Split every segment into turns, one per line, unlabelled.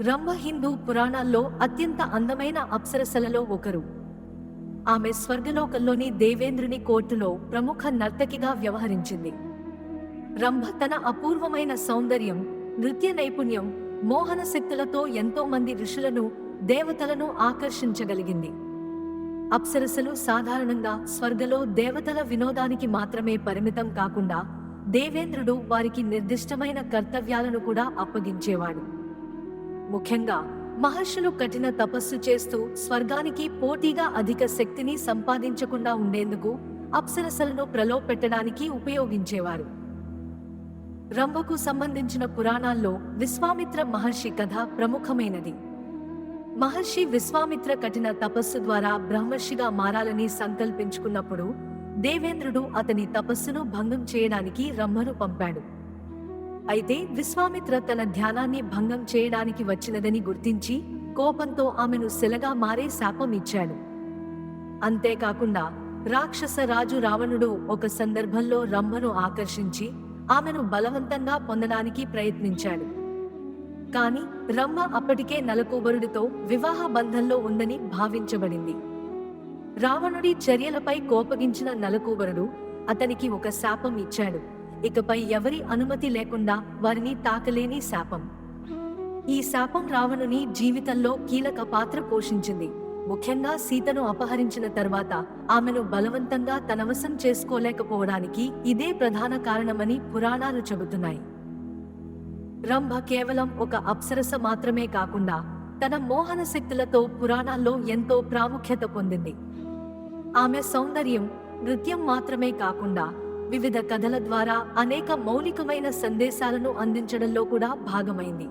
రంభ హిందూ పురాణాల్లో అత్యంత అందమైన అప్సరసలలో ఒకరు. ఆమె స్వర్గలోకంలోని దేవేంద్రుని కోర్టులో ప్రముఖ నర్తకిగా వ్యవహరించింది. రంభ తన అపూర్వమైన సౌందర్యం నృత్య నైపుణ్యం మోహన శక్తులతో ఎంతో మంది ఋషులను దేవతలను ఆకర్షించగలిగింది. అప్సరసలు సాధారణంగా స్వర్గలో దేవతల వినోదానికి మాత్రమే పరిమితం కాకుండా దేవేంద్రుడు వారికి నిర్దిష్టమైన కర్తవ్యాలను కూడా అప్పగించేవాడు. ముఖ్యంగా మహర్షులు కఠిన తపస్సు చేస్తూ స్వర్గానికి పోటీగా అధిక శక్తిని సంపాదించకుండా ఉండేందుకు అప్సరసలను ప్రలోపెట్టడానికి ఉపయోగించేవారు. రంభకు సంబంధించిన పురాణాల్లో విశ్వామిత్ర మహర్షి కథ ప్రముఖమైనది. మహర్షి విశ్వామిత్ర కఠిన తపస్సు ద్వారా బ్రహ్మర్షిగా మారాలని సంకల్పించుకున్నప్పుడు దేవేంద్రుడు అతని తపస్సును భంగం చేయడానికి రంభను పంపాడు. అయితే విశ్వామిత్ర తన ధ్యానాన్ని భంగం చేయడానికి వచ్చినదని గుర్తించి కోపంతో ఆమెను శిలగా మారే శాపం ఇచ్చాడు. అంతేకాకుండా రాక్షస రాజు రావణుడు ఒక సందర్భంలో రంభను ఆకర్షించి ఆమెను బలవంతంగా పొందడానికి ప్రయత్నించాడు. కాని రంభ అప్పటికే నలకూబరుడితో వివాహ బంధంలో ఉందని భావించబడింది. రావణుడి చర్యలపై కోపగించిన నలకూబరుడు అతనికి ఒక శాపం ఇచ్చాడు. ఇకపై ఎవరి అనుమతి లేకుండా వారిని తాకలేని శాపం. ఈ శాపం రావణుని జీవితంలో కీలక పాత్ర పోషించింది. ముఖ్యంగా సీతను అపహరించిన తర్వాత ఆమెను బలవంతంగా తనవశం చేసుకోలేకపోవడానికి ఇదే ప్రధాన కారణమని పురాణాలు చెబుతున్నాయి. రంభ కేవలం ఒక అప్సరస మాత్రమే కాకుండా తన మోహన శక్తులతో పురాణాల్లో ఎంతో ప్రాముఖ్యత పొందింది. ఆమె సౌందర్యం నృత్యం మాత్రమే కాకుండా వివిధ కథల ద్వారా అనేక మౌలికమైన సందేశాలను అందించడంలో కూడా భాగమైంది.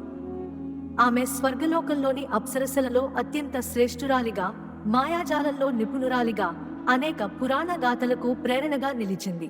ఆమె స్వర్గలోకంలోని అప్సరసలలో అత్యంత శ్రేష్ఠురాలిగా మాయాజాలంలో నిపుణురాలిగా అనేక పురాణ గాథలకు ప్రేరణగా నిలిచింది.